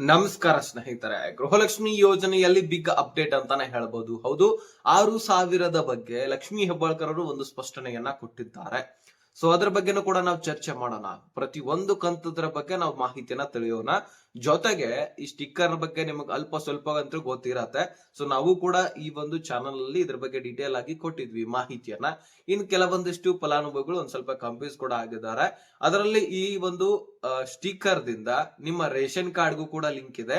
ನಮಸ್ಕಾರ ಸ್ನೇಹಿತರೆ, ಗೃಹಲಕ್ಷ್ಮಿ ಯೋಜನೆಯಲ್ಲಿ ಬಿಗ್ ಅಪ್ಡೇಟ್ ಅಂತಾನೆ ಹೇಳ್ಬೋದು. ಹೌದು, ಆರು ಸಾವಿರದ ಬಗ್ಗೆ ಲಕ್ಷ್ಮಿ ಹೆಬ್ಬಾಳ್ಕರ್ ಅವರು ಒಂದು ಸ್ಪಷ್ಟನೆಯನ್ನ ಕೊಟ್ಟಿದ್ದಾರೆ. ಸೊ ಅದ್ರ ಬಗ್ಗೆನೂ ಕೂಡ ನಾವು ಚರ್ಚೆ ಮಾಡೋಣ. ಪ್ರತಿ ಒಂದು ಕಂತದ್ರ ಬಗ್ಗೆ ನಾವು ಮಾಹಿತಿಯನ್ನ ತಿಳಿಯೋಣ. ಜೊತೆಗೆ ಈ ಸ್ಟಿಕ್ಕರ್ ಬಗ್ಗೆ ನಿಮಗೆ ಅಲ್ಪ ಸ್ವಲ್ಪ ಅಂತೂ ಗೊತ್ತಿರತ್ತೆ. ಸೊ ನಾವು ಕೂಡ ಈ ಒಂದು ಚಾನಲ್ ಅಲ್ಲಿ ಇದ್ರ ಬಗ್ಗೆ ಡೀಟೇಲ್ ಆಗಿ ಕೊಟ್ಟಿದ್ವಿ ಮಾಹಿತಿಯನ್ನ. ಇನ್ ಕೆಲವೊಂದಿಷ್ಟು ಫಲಾನುಭವಿಗಳು ಒಂದ್ ಸ್ವಲ್ಪ ಕನ್ಫ್ಯೂಸ್ ಕೂಡ ಆಗಿದ್ದಾರೆ. ಅದರಲ್ಲಿ ಈ ಒಂದು ಸ್ಟಿಕ್ಕರ್ ದಿಂದ ನಿಮ್ಮ ರೇಷನ್ ಕಾರ್ಡ್ಗೂ ಕೂಡ ಲಿಂಕ್ ಇದೆ.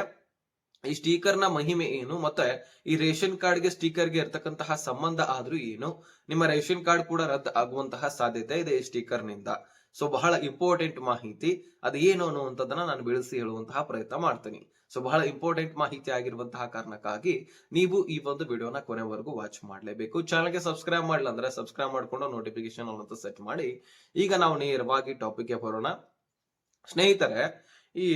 ಈ ಸ್ಟಿಕರ್ನ ಮಹಿಮೆ ಏನು? ಮತ್ತೆ ಈ ರೇಷನ್ ಕಾರ್ಡ್ಗೆ ಸ್ಟಿಕರ್ಗೆ ಇರ್ತಕ್ಕಂತಹ ಸಂಬಂಧ ಆದ್ರೂ ಏನು? ನಿಮ್ಮ ರೇಷನ್ ಕಾರ್ಡ್ ಕೂಡ ರದ್ದು ಆಗುವಂತಹ ಸಾಧ್ಯತೆ ಇದೆ ಈ ಸ್ಟಿಕರ್ನಿಂದ ಸೊ ಬಹಳ ಇಂಪಾರ್ಟೆಂಟ್ ಮಾಹಿತಿ. ಅದು ಏನು ಅನ್ನುವಂಥದ್ದನ್ನ ನಾನು ಬೆಳೆಸಿ ಹೇಳುವಂತಹ ಪ್ರಯತ್ನ ಮಾಡ್ತೀನಿ. ಸೊ ಬಹಳ ಇಂಪಾರ್ಟೆಂಟ್ ಮಾಹಿತಿ ಆಗಿರುವಂತಹ ಕಾರಣಕ್ಕಾಗಿ ನೀವು ಈ ಒಂದು ವಿಡಿಯೋನ ಕೊನೆವರೆಗೂ ವಾಚ್ ಮಾಡಲೇಬೇಕು. ಚಾನಲ್ಗೆ ಸಬ್ಸ್ಕ್ರೈಬ್ ಮಾಡಲ್ಲ ಅಂದ್ರೆ ಸಬ್ಸ್ಕ್ರೈಬ್ ಮಾಡಿಕೊಂಡು ನೋಟಿಫಿಕೇಶನ್ ಅನ್ನೋದು ಸೆಟ್ ಮಾಡಿ. ಈಗ ನಾವು ನೇರವಾಗಿ ಟಾಪಿಕ್ಗೆ ಬರೋಣ. ಸ್ನೇಹಿತರೆ ಈ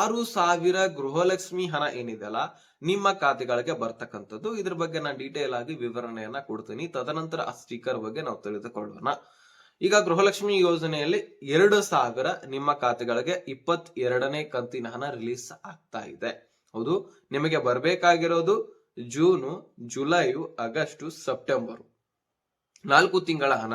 ಆರು ಸಾವಿರ ಗೃಹಲಕ್ಷ್ಮಿ ಹಣ ಏನಿದೆಯಲ್ಲ, ನಿಮ್ಮ ಖಾತೆಗಳಿಗೆ ಬರ್ತಕ್ಕಂಥದ್ದು. ಇದ್ರ ಬಗ್ಗೆ ನಾನು ಡೀಟೇಲ್ ಆಗಿ ವಿವರಣೆಯನ್ನ ಕೊಡ್ತೀನಿ. ತದನಂತರ ಆ ಸ್ಟಿಕರ್ ಬಗ್ಗೆ ನಾವು ತಿಳಿದುಕೊಳ್ಳೋಣ. ಈಗ ಗೃಹಲಕ್ಷ್ಮಿ ಯೋಜನೆಯಲ್ಲಿ ಎರಡು ಸಾವಿರ ನಿಮ್ಮ ಖಾತೆಗಳಿಗೆ ಇಪ್ಪತ್ ಎರಡನೇ ಕಂತಿನ ಹಣ ರಿಲೀಸ್ ಆಗ್ತಾ ಇದೆ. ಹೌದು, ನಿಮಗೆ ಬರಬೇಕಾಗಿರೋದು ಜೂನು ಜುಲೈ ಆಗಸ್ಟು, ಸೆಪ್ಟೆಂಬರ್. ನಾಲ್ಕು ತಿಂಗಳ ಹಣ.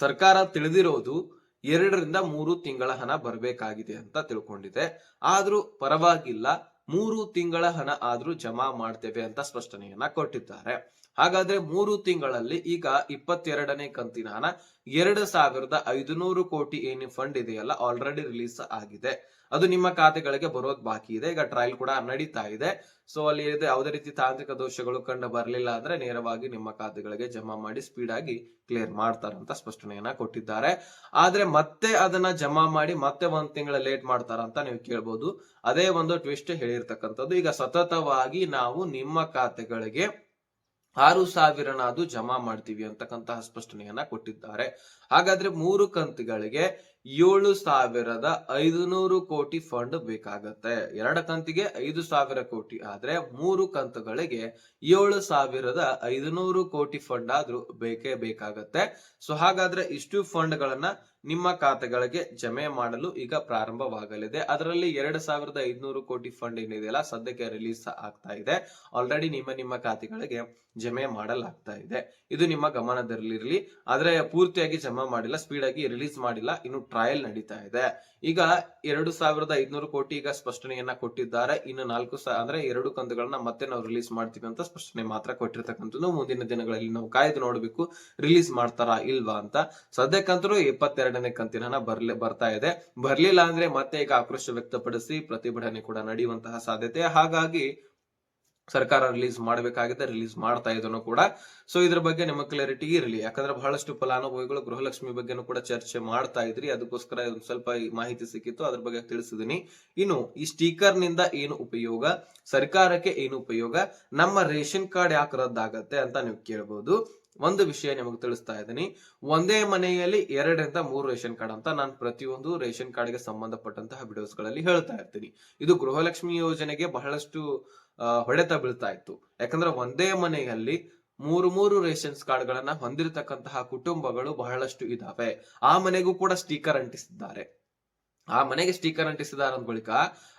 ಸರ್ಕಾರ ತಿಳಿದಿರೋದು ಎರಡರಿಂದ ಮೂರು ತಿಂಗಳ ಹಣ ಬರಬೇಕಾಗಿದೆ ಅಂತ ತಿಳ್ಕೊಂಡಿದೆ. ಆದ್ರೂ ಪರವಾಗಿಲ್ಲ, ಮೂರು ತಿಂಗಳ ಹಣ ಆದ್ರೂ ಜಮಾ ಮಾಡ್ತೇವೆ ಅಂತ ಸ್ಪಷ್ಟನೆಯನ್ನ ಕೊಟ್ಟಿದ್ದಾರೆ. ಹಾಗಾದ್ರೆ ಮೂರು ತಿಂಗಳಲ್ಲಿ ಈಗ ಇಪ್ಪತ್ತೆರಡನೇ ಕಂತಿನ ಹಣ ಎರಡು ಸಾವಿರದ ಐದುನೂರು ಕೋಟಿ ಏನು ಫಂಡ್ ಇದೆಯಲ್ಲ ಆಲ್ರೆಡಿ ರಿಲೀಸ್ ಆಗಿದೆ. ಅದು ನಿಮ್ಮ ಖಾತೆಗಳಿಗೆ ಬರೋದು ಬಾಕಿ ಇದೆ. ಈಗ ಟ್ರಯಲ್ ಕೂಡ ನಡೀತಾ ಇದೆ. ಸೊ ಅಲ್ಲಿ ಯಾವುದೇ ರೀತಿ ತಾಂತ್ರಿಕ ದೋಷಗಳು ಕಂಡು ಬರಲಿಲ್ಲ ಅಂದ್ರೆ ನೇರವಾಗಿ ನಿಮ್ಮ ಖಾತೆಗಳಿಗೆ ಜಮಾ ಮಾಡಿ ಸ್ಪೀಡ್ ಆಗಿ ಕ್ಲಿಯರ್ ಮಾಡ್ತಾರಂತ ಸ್ಪಷ್ಟನೆಯನ್ನ ಕೊಟ್ಟಿದ್ದಾರೆ. ಆದ್ರೆ ಮತ್ತೆ ಅದನ್ನ ಜಮಾ ಮಾಡಿ ಮತ್ತೆ ಒಂದ್ ತಿಂಗಳ ಲೇಟ್ ಮಾಡ್ತಾರಂತ ನೀವು ಕೇಳ್ಬೋದು. ಅದೇ ಒಂದು ಟ್ವಿಸ್ಟ್ ಹೇಳಿರ್ತಕ್ಕಂಥದ್ದು. ಈಗ ಸತತವಾಗಿ ನಾವು ನಿಮ್ಮ ಖಾತೆಗಳಿಗೆ ಆರು ಸಾವಿರನಾದ್ರು ಜಮಾ ಮಾಡ್ತೀವಿ ಅಂತಕ್ಕಂತಹ ಸ್ಪಷ್ಟನೆಯನ್ನ ಕೊಟ್ಟಿದ್ದಾರೆ. ಹಾಗಾದ್ರೆ ಮೂರು ಕಂತುಗಳಿಗೆ ಏಳು ಸಾವಿರದ ಐದುನೂರು ಕೋಟಿ ಫಂಡ್ ಬೇಕಾಗತ್ತೆ. ಎರಡ ಕಂತಿಗೆ ಐದು ಸಾವಿರ ಕೋಟಿ ಆದ್ರೆ ಮೂರು ಕಂತುಗಳಿಗೆ ಏಳು ಸಾವಿರದ ಐದುನೂರು ಕೋಟಿ ಫಂಡ್ ಆದ್ರೂ ಬೇಕೇ ಬೇಕಾಗತ್ತೆ. ಸೊ ಹಾಗಾದ್ರೆ ಇಷ್ಟು ಫಂಡ್ ಗಳನ್ನ ನಿಮ್ಮ ಖಾತೆಗಳಿಗೆ ಜಮೆ ಮಾಡಲು ಈಗ ಪ್ರಾರಂಭವಾಗಲಿದೆ. ಅದರಲ್ಲಿ ಎರಡು ಸಾವಿರದ ಐದುನೂರು ಕೋಟಿ ಫಂಡ್ ಏನಿದೆಯಲ್ಲ ಸದ್ಯಕ್ಕೆ ರಿಲೀಸ್ ಆಗ್ತಾ ಇದೆ. ಆಲ್ರೆಡಿ ನಿಮ್ಮ ನಿಮ್ಮ ಖಾತೆಗಳಿಗೆ ಜಮೆ ಮಾಡಲಾಗ್ತಾ ಇದೆ. ಇದು ನಿಮ್ಮ ಗಮನದಲ್ಲಿರಲಿ. ಆದ್ರೆ ಪೂರ್ತಿಯಾಗಿ ಜಮಾ ಮಾಡಿಲ್ಲ ಸ್ಪೀಡ್ ಆಗಿ ರಿಲೀಸ್ ಮಾಡಿಲ್ಲ, ಇನ್ನು ಟ್ರಯಲ್ ನಡೀತಾ ಇದೆ. ಈಗ ಎರಡು ಸಾವಿರದ ಐದ್ನೂರು ಕೋಟಿ ಈಗ ಸ್ಪಷ್ಟನೆಯನ್ನ ಕೊಟ್ಟಿದ್ದಾರೆ. ಇನ್ನು ನಾಲ್ಕು ಅಂದ್ರೆ ಎರಡು ಕಂತುಗಳನ್ನ ಮತ್ತೆ ನಾವು ರಿಲೀಸ್ ಮಾಡ್ತೀವಿ ಅಂತ ಸ್ಪಷ್ಟನೆ ಮಾತ್ರ ಕೊಟ್ಟಿರ್ತಕ್ಕಂಥದ್ದು. ಮುಂದಿನ ದಿನಗಳಲ್ಲಿ ನಾವು ಕಾಯ್ದು ನೋಡ್ಬೇಕು, ರಿಲೀಸ್ ಮಾಡ್ತಾರಾ ಇಲ್ವಾ ಅಂತ. ಸದ್ಯಕ್ಕಂತರೂ ಇಪ್ಪತ್ತೆರಡನೇ ಕಂತಿನ ಬರ್ಲಿ, ಬರ್ತಾ ಇದೆ. ಬರ್ಲಿಲ್ಲ ಅಂದ್ರೆ ಮತ್ತೆ ಈಗ ಆಕ್ರೋಶ ವ್ಯಕ್ತಪಡಿಸಿ ಪ್ರತಿಭಟನೆ ಕೂಡ ನಡೆಯುವಂತಹ ಸಾಧ್ಯತೆ. ಹಾಗಾಗಿ ಸರ್ಕಾರ ರಿಲೀಸ್ ಮಾಡಬೇಕಾಗಿದೆ ರಿಲೀಸ್ ಮಾಡ್ತಾ ಇದನ್ನು ಕೂಡ. ಸೊ ಇದ್ರ ಬಗ್ಗೆ ನಿಮ್ಮ ಕ್ಲಾರಿಟಿ ಇರಲಿ. ಯಾಕಂದ್ರೆ ಬಹಳಷ್ಟು ಫಲಾನುಭವಿಗಳು ಗೃಹಲಕ್ಷ್ಮಿ ಬಗ್ಗೆನೂ ಕೂಡ ಚರ್ಚೆ ಮಾಡ್ತಾ ಇದ್ರಿ. ಅದಕ್ಕೋಸ್ಕರ ಒಂದು ಸ್ವಲ್ಪ ಮಾಹಿತಿ ಸಿಕ್ಕಿತ್ತು. ಅದ್ರ ಬಗ್ಗೆ ತಿಳಿಸಿದೀನಿ. ಇನ್ನು, ಈ ಸ್ಟಿಕರ್ನಿಂದ ಏನು ಉಪಯೋಗ? ಸರ್ಕಾರಕ್ಕೆ ಏನು ಉಪಯೋಗ? ನಮ್ಮ ರೇಷನ್ ಕಾರ್ಡ್ ಯಾಕೆ ರದ್ದಾಗತ್ತೆ ಅಂತ ನೀವು ಕೇಳ್ಬೋದು. ಒಂದು ವಿಷಯ ನಿಮಗೆ ತಿಳಿಸ್ತಾ ಇದ್ದೀನಿ. ಒಂದೇ ಮನೆಯಲ್ಲಿ ಎರಡರಿಂದ ಮೂರು ರೇಷನ್ ಕಾರ್ಡ್ ಅಂತ ನಾನು ಪ್ರತಿಯೊಂದು ರೇಷನ್ ಕಾರ್ಡ್ಗೆ ಸಂಬಂಧಪಟ್ಟಂತಹ ವಿಡಿಯೋಸ್ಗಳಲ್ಲಿ ಹೇಳ್ತಾ ಇರ್ತೀನಿ. ಇದು ಗೃಹಲಕ್ಷ್ಮಿ ಯೋಜನೆಗೆ ಬಹಳಷ್ಟು ಹೊಡೆತ ಬೀಳ್ತಾ ಇತ್ತು. ಯಾಕಂದ್ರೆ ಒಂದೇ ಮನೆಯಲ್ಲಿ ಮೂರು ಮೂರು ರೇಷನ್ಸ್ ಕಾರ್ಡ್ ಗಳನ್ನ ಹೊಂದಿರತಕ್ಕಂತಹ ಕುಟುಂಬಗಳು ಬಹಳಷ್ಟು ಇದಾವೆ. ಆ ಮನೆಗೂ ಕೂಡ ಸ್ಟಿಕರ್ ಅಂಟಿಸಿದ್ದಾರೆ. ಆ ಮನೆಗೆ ಸ್ಟಿಕರ್ ಅಂಟಿಸಿದಾರ ಬಳಿಕ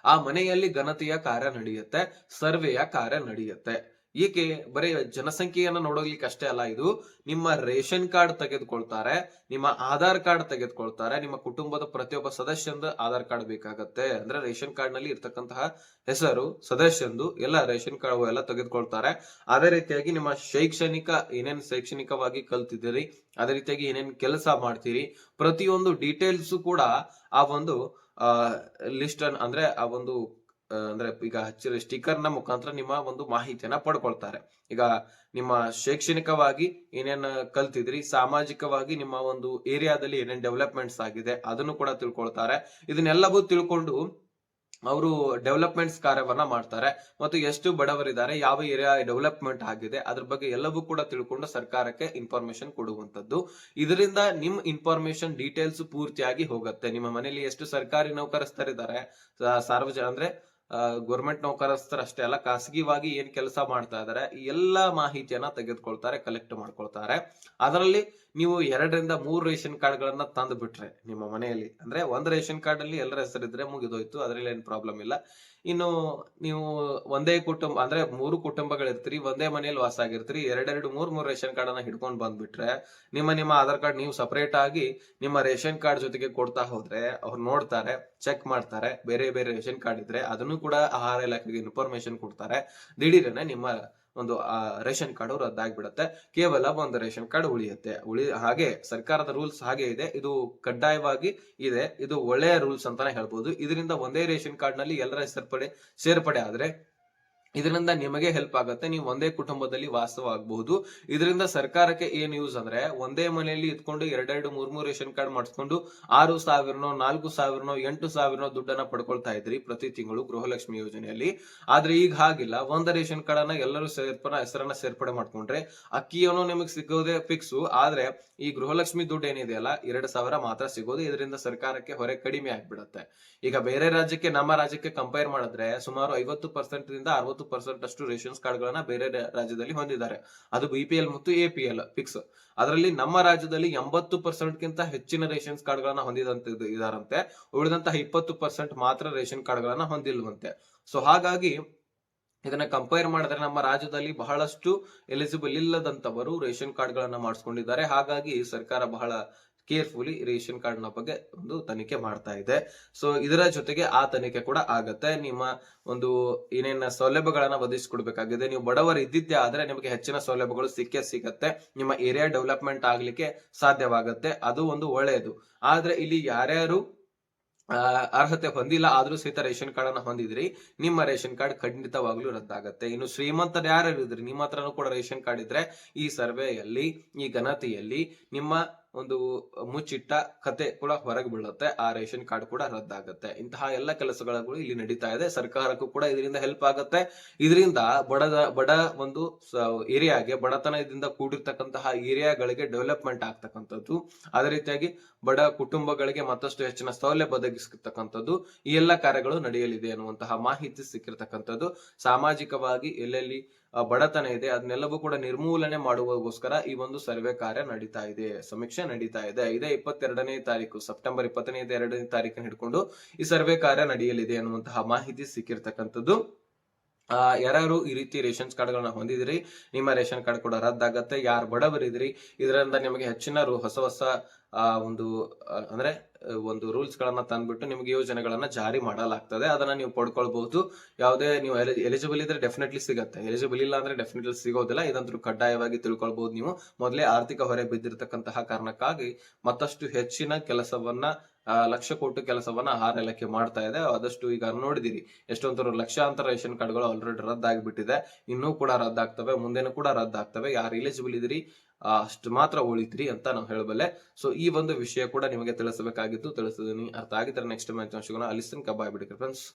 ಆ ಮನೆಯಲ್ಲಿ ಘನತೆಯ ಕಾರ್ಯ ನಡೆಯುತ್ತೆ, ಸರ್ವೆಯ ಕಾರ್ಯ ನಡೆಯುತ್ತೆ. ಏಕೆ? ಬರೀ ಜನಸಂಖ್ಯೆಯನ್ನ ನೋಡೋಗ್ಲಿಕ್ಕೆ ಅಷ್ಟೇ ಅಲ್ಲ, ಇದು ನಿಮ್ಮ ರೇಷನ್ ಕಾರ್ಡ್ ತೆಗೆದುಕೊಳ್ತಾರೆ, ನಿಮ್ಮ ಆಧಾರ್ ಕಾರ್ಡ್ ತೆಗೆದುಕೊಳ್ತಾರೆ, ನಿಮ್ಮ ಕುಟುಂಬದ ಪ್ರತಿಯೊಬ್ಬ ಸದಸ್ಯಂದು ಆಧಾರ್ ಕಾರ್ಡ್ ಬೇಕಾಗತ್ತೆ. ಅಂದ್ರೆ ರೇಷನ್ ಕಾರ್ಡ್ನಲ್ಲಿ ಇರ್ತಕ್ಕಂತಹ ಹೆಸರು, ಸದಸ್ಯಂದು ಎಲ್ಲ ರೇಷನ್ ಕಾರ್ಡ್ ಎಲ್ಲ ತೆಗೆದುಕೊಳ್ತಾರೆ. ಅದೇ ರೀತಿಯಾಗಿ ನಿಮ್ಮ ಶೈಕ್ಷಣಿಕ, ಏನೇನ್ ಶೈಕ್ಷಣಿಕವಾಗಿ ಕಲ್ತಿದ್ದೀರಿ, ಅದೇ ರೀತಿಯಾಗಿ ಏನೇನ್ ಕೆಲಸ ಮಾಡ್ತೀರಿ, ಪ್ರತಿಯೊಂದು ಡೀಟೇಲ್ಸ್ ಕೂಡ ಆ ಒಂದು ಲಿಸ್ಟ್ ಅಂದ್ರೆ ಆ ಒಂದು ಅಂದ್ರೆ ಈಗ ಹಚ್ಚಿರೋ ಸ್ಟಿಕರ್ನ ಮುಖಾಂತರ ನಿಮ್ಮ ಒಂದು ಮಾಹಿತಿಯನ್ನ ಪಡ್ಕೊಳ್ತಾರೆ. ಈಗ ನಿಮ್ಮ ಶೈಕ್ಷಣಿಕವಾಗಿ ಏನೇನ್ ಕಲ್ತಿದ್ರಿ, ಸಾಮಾಜಿಕವಾಗಿ ನಿಮ್ಮ ಒಂದು ಏರಿಯಾದಲ್ಲಿ ಏನೇನ್ ಡೆವಲಪ್ಮೆಂಟ್ಸ್ ಆಗಿದೆ ಅದನ್ನು ಕೂಡ ತಿಳ್ಕೊಳ್ತಾರೆ. ಇದನ್ನೆಲ್ಲವೂ ತಿಳ್ಕೊಂಡು ಅವರು ಡೆವಲಪ್ಮೆಂಟ್ಸ್ ಕಾರ್ಯವನ್ನ ಮಾಡ್ತಾರೆ. ಮತ್ತು ಎಷ್ಟು ಬಡವರಿದ್ದಾರೆ, ಯಾವ ಏರಿಯಾ ಡೆವಲಪ್ಮೆಂಟ್ ಆಗಿದೆ, ಅದ್ರ ಬಗ್ಗೆ ಎಲ್ಲವೂ ಕೂಡ ತಿಳ್ಕೊಂಡು ಸರ್ಕಾರಕ್ಕೆ ಇನ್ಫಾರ್ಮೇಶನ್ ಕೊಡುವಂತದ್ದು ಇದರಿಂದ ನಿಮ್ ಇನ್ಫಾರ್ಮೇಶನ್ ಡೀಟೇಲ್ಸ್ ಪೂರ್ತಿಯಾಗಿ ಹೋಗುತ್ತೆ. ನಿಮ್ಮ ಮನೆಯಲ್ಲಿ ಎಷ್ಟು ಸರ್ಕಾರಿ ನೌಕರಸ್ಥರಿದ್ದಾರೆ ಸಾರ್ವಜನಿಕ ಅಂದ್ರೆ ಗೌರ್ಮೆಂಟ್ ನೌಕರಸ್ಥರು ಅಷ್ಟೇ ಅಲ್ಲ, ಖಾಸಗಿವಾಗಿ ಏನ್ ಕೆಲಸ ಮಾಡ್ತಾ ಇದಾರೆ ಎಲ್ಲಾ ಮಾಹಿತಿಯನ್ನ ತೆಗೆದುಕೊಳ್ತಾರೆ ಕಲೆಕ್ಟ್ ಮಾಡ್ಕೊಳ್ತಾರೆ. ಅದರಲ್ಲಿ ನೀವು ಎರಡರಿಂದ ಮೂರು ರೇಷನ್ ಕಾರ್ಡ್ಗಳನ್ನ ತಂದು ಬಿಟ್ರೆ ನಿಮ್ಮ ಮನೆಯಲ್ಲಿ, ಅಂದ್ರೆ ಒಂದ್ ರೇಷನ್ ಕಾರ್ಡ್ ಅಲ್ಲಿ ಎಲ್ಲರ ಹೆಸರಿದ್ರೆ ಮುಗಿದೋಯ್ತು, ಅದ್ರಲ್ಲಿ ಏನು ಪ್ರಾಬ್ಲಮ್ ಇಲ್ಲ. ಇನ್ನು ನೀವು ಒಂದೇ ಕುಟುಂಬ, ಅಂದ್ರೆ ಮೂರು ಕುಟುಂಬಗಳಿರ್ತೀರಿ, ಒಂದೇ ಮನೆಯಲ್ಲಿ ವಾಸ ಆಗಿರ್ತೀರಿ, ಎರಡೆರಡು ಮೂರ್ ಮೂರು ರೇಷನ್ ಕಾರ್ಡ್ ಅನ್ನ ಹಿಡ್ಕೊಂಡ್ ಬಂದ್ಬಿಟ್ರೆ ನಿಮ್ಮ ನಿಮ್ಮ ಆಧಾರ್ ಕಾರ್ಡ್ ನೀವು ಸಪರೇಟ್ ಆಗಿ ನಿಮ್ಮ ರೇಷನ್ ಕಾರ್ಡ್ ಜೊತೆಗೆ ಕೊಡ್ತಾ ಹೋದ್ರೆ ಅವ್ರು ನೋಡ್ತಾರೆ ಚೆಕ್ ಮಾಡ್ತಾರೆ, ಬೇರೆ ಬೇರೆ ರೇಷನ್ ಕಾರ್ಡ್ ಇದ್ರೆ ಅದನ್ನು ಕೂಡ ಆಹಾರ ಇಲಾಖೆಗೆ ಇನ್ಫಾರ್ಮೇಶನ್ ಕೊಡ್ತಾರೆ. ದಿಢೀರನೆ ನಿಮ್ಮ ಒಂದು ರೇಷನ್ ಕಾರ್ಡ್ ರದ್ದಾಗ್ಬಿಡುತ್ತೆ ಕೇವಲ ಒಂದು ರೇಷನ್ ಕಾರ್ಡ್ ಉಳಿಯುತ್ತೆ. ಉಳಿ, ಹಾಗೆ ಸರ್ಕಾರದ ರೂಲ್ಸ್ ಹಾಗೆ ಇದೆ. ಇದು ಕಡ್ಡಾಯವಾಗಿ ಇದೆ. ಇದು ಒಳ್ಳೆಯ ರೂಲ್ಸ್ ಅಂತಾನೆ ಹೇಳ್ಬಹುದು ಇದರಿಂದ ಒಂದೇ ರೇಷನ್ ಕಾರ್ಡ್ನಲ್ಲಿ ಎಲ್ಲರ ಸೇರ್ಪಡೆ ಸೇರ್ಪಡೆ ಆದ್ರೆ ಇದರಿಂದ ನಿಮಗೆ ಹೆಲ್ಪ್ ಆಗುತ್ತೆ. ನೀವು ಒಂದೇ ಕುಟುಂಬದಲ್ಲಿ ವಾಸವಾಗಬಹುದು. ಇದರಿಂದ ಸರ್ಕಾರಕ್ಕೆ ಏನ್ ಯೂಸ್ ಅಂದ್ರೆ, ಒಂದೇ ಮನೆಯಲ್ಲಿ ಇದ್ಕೊಂಡು ಎರಡೆರಡು ಮೂರ್ ಮೂರು ರೇಷನ್ ಕಾರ್ಡ್ ಮಾಡಿಸ್ಕೊಂಡು ಆರು ಸಾವಿರನೋ, ನಾಲ್ಕು ಸಾವಿರನೋ, ಎಂಟು ಸಾವಿರನೋ ದುಡ್ಡನ್ನ ಪಡ್ಕೊಳ್ತಾ ಇದ್ರಿ ಪ್ರತಿ ತಿಂಗಳು ಗೃಹಲಕ್ಷ್ಮಿ ಯೋಜನೆಯಲ್ಲಿ. ಆದ್ರೆ ಈಗ ಹಾಗಿಲ್ಲ. ಒಂದ ರೇಷನ್ ಕಾರ್ಡ್ ಅನ್ನ ಎಲ್ಲರೂ ಸೇರ್ಪನ, ಹೆಸರನ್ನ ಸೇರ್ಪಡೆ ಮಾಡ್ಕೊಂಡ್ರೆ ಅಕ್ಕಿಯನ್ನು ನಿಮಗೆ ಸಿಗೋದೇ ಫಿಕ್ಸ್ ಆದ್ರೆ ಈ ಗೃಹಲಕ್ಷ್ಮಿ ದುಡ್ಡು ಏನಿದೆಯಲ್ಲ, ಎರಡ್ ಸಾವಿರ ಮಾತ್ರ ಸಿಗೋದು. ಇದರಿಂದ ಸರ್ಕಾರಕ್ಕೆ ಹೊರೆ ಕಡಿಮೆ ಆಗ್ಬಿಡತ್ತೆ. ಈಗ ಬೇರೆ ರಾಜ್ಯಕ್ಕೆ, ನಮ್ಮ ರಾಜ್ಯಕ್ಕೆ ಕಂಪೇರ್ ಮಾಡಿದ್ರೆ ಸುಮಾರು ಐವತ್ತು ಪರ್ಸೆಂಟ್ ದಿಂದ ಅರವತ್ತು ಪರ್ಸೆಂಟ್ ಅಷ್ಟು ರೇಷನ್ಸ್ ಕಾರ್ಡ್ ಗಳನ್ನ ಬೇರೆ ರಾಜ್ಯದಲ್ಲಿ ಹೊಂದಿದ್ದಾರೆ. ಅದು ಬಿಪಿಎಲ್ ಮತ್ತು ಎಪಿಎಲ್ ಫಿಕ್ಸ್ ಅದರಲ್ಲಿ ನಮ್ಮ ರಾಜ್ಯದಲ್ಲಿ ಎಂಬತ್ತು ಪರ್ಸೆಂಟ್ ಗಿಂತ ಹೆಚ್ಚಿನ ರೇಷನ್ಸ್ ಕಾರ್ಡ್ ಗಳನ್ನ ಹೊಂದಿದಂತ ಇದಾರಂತೆ. ಉಳಿದಂತಹ ಇಪ್ಪತ್ತು ಪರ್ಸೆಂಟ್ ಮಾತ್ರ ರೇಷನ್ ಕಾರ್ಡ್ ಗಳನ್ನ ಹೊಂದಿಲ್ವಂತೆ. ಸೊ ಹಾಗಾಗಿ ಇದನ್ನ ಕಂಪೇರ್ ಮಾಡಿದ್ರೆ ನಮ್ಮ ರಾಜ್ಯದಲ್ಲಿ ಬಹಳಷ್ಟು ಎಲಿಜಿಬಲ್ ಇಲ್ಲದಂತವರು ರೇಷನ್ ಕಾರ್ಡ್ ಗಳನ್ನ ಮಾಡಿಸ್ಕೊಂಡಿದ್ದಾರೆ. ಹಾಗಾಗಿ ಸರ್ಕಾರ ಬಹಳ ಕೇರ್ಫುಲಿ ರೇಷನ್ ಕಾರ್ಡ್ನ ಬಗ್ಗೆ ಒಂದು ತನಿಖೆ ಮಾಡ್ತಾ ಇದೆ. ಸೊ ಇದರ ಜೊತೆಗೆ ಆ ತನಿಖೆ ಕೂಡ ಆಗತ್ತೆ. ನಿಮ್ಮ ಒಂದು ಏನೇನ ಸೌಲಭ್ಯಗಳನ್ನ ಒದಗಿಸ್ಕೊಡ್ಬೇಕಾಗಿದೆ. ನೀವು ಬಡವರು ಇದ್ದಿದ್ದೆ ಆದ್ರೆ ನಿಮಗೆ ಹೆಚ್ಚಿನ ಸೌಲಭ್ಯಗಳು ಸಿಕ್ಕೇ ಸಿಗತ್ತೆ. ನಿಮ್ಮ ಏರಿಯಾ ಡೆವಲಪ್ಮೆಂಟ್ ಆಗ್ಲಿಕ್ಕೆ ಸಾಧ್ಯವಾಗತ್ತೆ. ಅದು ಒಂದು ಒಳ್ಳೆಯದು ಆದ್ರೆ ಇಲ್ಲಿ ಯಾರ್ಯಾರು ಅರ್ಹತೆ ಹೊಂದಿಲ್ಲ, ಆದ್ರೂ ಸಹಿತ ರೇಷನ್ ಕಾರ್ಡ್ ಅನ್ನ ಹೊಂದಿದ್ರಿ, ನಿಮ್ಮ ರೇಷನ್ ಕಾರ್ಡ್ ಖಂಡಿತವಾಗ್ಲೂ ರದ್ದಾಗತ್ತೆ. ಇನ್ನು ಶ್ರೀಮಂತರು ಯಾರ್ಯಾರು ಇದ್ರಿ? ನಿಮ್ಮ ಕೂಡ ರೇಷನ್ ಕಾರ್ಡ್ ಇದ್ರೆ ಈ ಸರ್ವೆಯಲ್ಲಿ, ಈ ಗಣತಿಯಲ್ಲಿ ನಿಮ್ಮ ಒಂದು ಮುಚ್ಚಿಟ್ಟ ಕತೆ ಕೂಡ ಹೊರಗೆ ಬೀಳುತ್ತೆ. ಆ ರೇಷನ್ ಕಾರ್ಡ್ ಕೂಡ ರದ್ದಾಗುತ್ತೆ. ಇಂತಹ ಎಲ್ಲ ಕೆಲಸಗಳು ಇಲ್ಲಿ ನಡೀತಾ ಇದೆ. ಸರ್ಕಾರಕ್ಕೂ ಕೂಡ ಇದರಿಂದ ಹೆಲ್ಪ್ ಆಗುತ್ತೆ. ಇದರಿಂದ ಬಡದ, ಬಡ ಒಂದು ಏರಿಯಾಗೆ, ಬಡತನದಿಂದ ಕೂಡಿರ್ತಕ್ಕಂತಹ ಏರಿಯಾಗಳಿಗೆ ಡೆವಲಪ್ಮೆಂಟ್ ಆಗ್ತಕ್ಕಂಥದ್ದು. ಅದೇ ರೀತಿಯಾಗಿ ಬಡ ಕುಟುಂಬಗಳಿಗೆ ಮತ್ತಷ್ಟು ಹೆಚ್ಚಿನ ಸೌಲಭ್ಯ ಒದಗಿಸತಕ್ಕಂಥದ್ದು. ಈ ಎಲ್ಲ ಕಾರ್ಯಗಳು ನಡೆಯಲಿದೆ ಅನ್ನುವಂತಹ ಮಾಹಿತಿ ಸಿಕ್ಕಿರ್ತಕ್ಕಂಥದ್ದು. ಸಾಮಾಜಿಕವಾಗಿ ಎಲ್ಲೆಲ್ಲಿ ಬಡತನ ಇದೆ ಅದನ್ನೆಲ್ಲವೂ ಕೂಡ ನಿರ್ಮೂಲನೆ ಮಾಡುವುದಕ್ಕೋಸ್ಕರ ಈ ಒಂದು ಸರ್ವೆ ಕಾರ್ಯ ನಡೀತಾ ಇದೆ. ಸಮೀಕ್ಷೆ ನಡೀತಾ ಇದೆ. ಇದೇ ಇಪ್ಪತ್ತೆರಡನೇ ತಾರೀಕು, ಸೆಪ್ಟೆಂಬರ್ ಇಪ್ಪತ್ತನೇ ಎರಡನೇ ತಾರೀಕಿನ ಹಿಡ್ಕೊಂಡು ಈ ಸರ್ವೆ ಕಾರ್ಯ ನಡೆಯಲಿದೆ ಅನ್ನುವಂತಹ ಮಾಹಿತಿ ಸಿಕ್ಕಿರ್ತಕ್ಕಂಥದ್ದು. ಯಾರ್ಯಾರು ಈ ರೀತಿ ರೇಷನ್ ಕಾರ್ಡ್ ಗಳನ್ನ ಹೊಂದಿದಿರಿ ನಿಮ್ಮ ರೇಷನ್ ಕಾರ್ಡ್ ಕೂಡ ರದ್ದಾಗತ್ತೆ, ಯಾರು ಬಡವರಿದ್ರಿ ಇದರಿಂದ ನಿಮಗೆ ಹೆಚ್ಚಿನ ಹೊಸ ಹೊಸ ಒಂದು ಅಂದ್ರೆ, ಒಂದು ರೂಲ್ಸ್ ಗಳನ್ನ ತಂದ್ಬಿಟ್ಟು ನಿಮಗೆ ಯೋಜನೆಗಳನ್ನ ಜಾರಿ ಮಾಡಲಾಗ್ತದೆ, ಅದನ್ನ ನೀವು ಪಡ್ಕೊಳ್ಬಹುದು. ಯಾವುದೇ ನೀವು ಎಲಿಜಿಬಲ್ ಇದ್ರೆ ಡೆಫಿನೆಟ್ಲಿ ಸಿಗತ್ತೆ. ಎಲಿಜಿಬಲ್ ಇಲ್ಲ ಅಂದ್ರೆ ಡೆಫಿನೆಟ್ಲಿ ಸಿಗೋದಿಲ್ಲ, ಇದಂತೂ ಕಡ್ಡಾಯವಾಗಿ ತಿಳ್ಕೊಳ್ಬಹುದು ನೀವು. ಮೊದಲೇ ಆರ್ಥಿಕ ಹೊರೆ ಬಿದ್ದಿರತಕ್ಕಂತಹ ಕಾರಣಕ್ಕಾಗಿ ಮತ್ತಷ್ಟು ಹೆಚ್ಚಿನ ಕೆಲಸವನ್ನ ಲಕ್ಷ ಕೋಟಿ ಕೆಲಸವನ್ನ ಆಹಾರ ಇಲಾಖೆ ಮಾಡ್ತಾ ಇದೆ. ಆದಷ್ಟು ಈಗ ನೋಡಿದಿರಿ ಎಷ್ಟೊಂದು ಲಕ್ಷಾಂತರ ರೇಷನ್ ಕಾರ್ಡ್ಗಳು ಆಲ್ರೆಡಿ ರದ್ದಾಗಿಬಿಟ್ಟಿದೆ. ಇನ್ನೂ ಕೂಡ ರದ್ದಾಗ್ತವೆ ಮುಂದೆನೂ ಕೂಡ ರದ್ದಾಗ್ತವೆ. ಯಾರು ಎಲಿಜಿಬಲ್ ಇದ್ರಿ ಆ, ಅಷ್ಟು ಮಾತ್ರ ಉಳಿತ್ರಿ ಅಂತ ನಾವು ಹೇಳಬಲ್ಲೆ. ಸೊ ಈ ಒಂದು ವಿಷಯ ಕೂಡ ನಿಮಗೆ ತಿಳಿಸಬೇಕಾಗಿತ್ತು ತಿಳಿಸಿದೀನಿ. ಅರ್ಥ ಆಗಿದ್ರೆ ನೆಕ್ಸ್ಟ್ ಮ್ಯಾಚ್ ಅಂಶಗಳನ್ನ ಅಲಿಸನ್ ಕಬಾಯ್ ಬಿಡಿ ಫ್ರೆಂಡ್ಸ್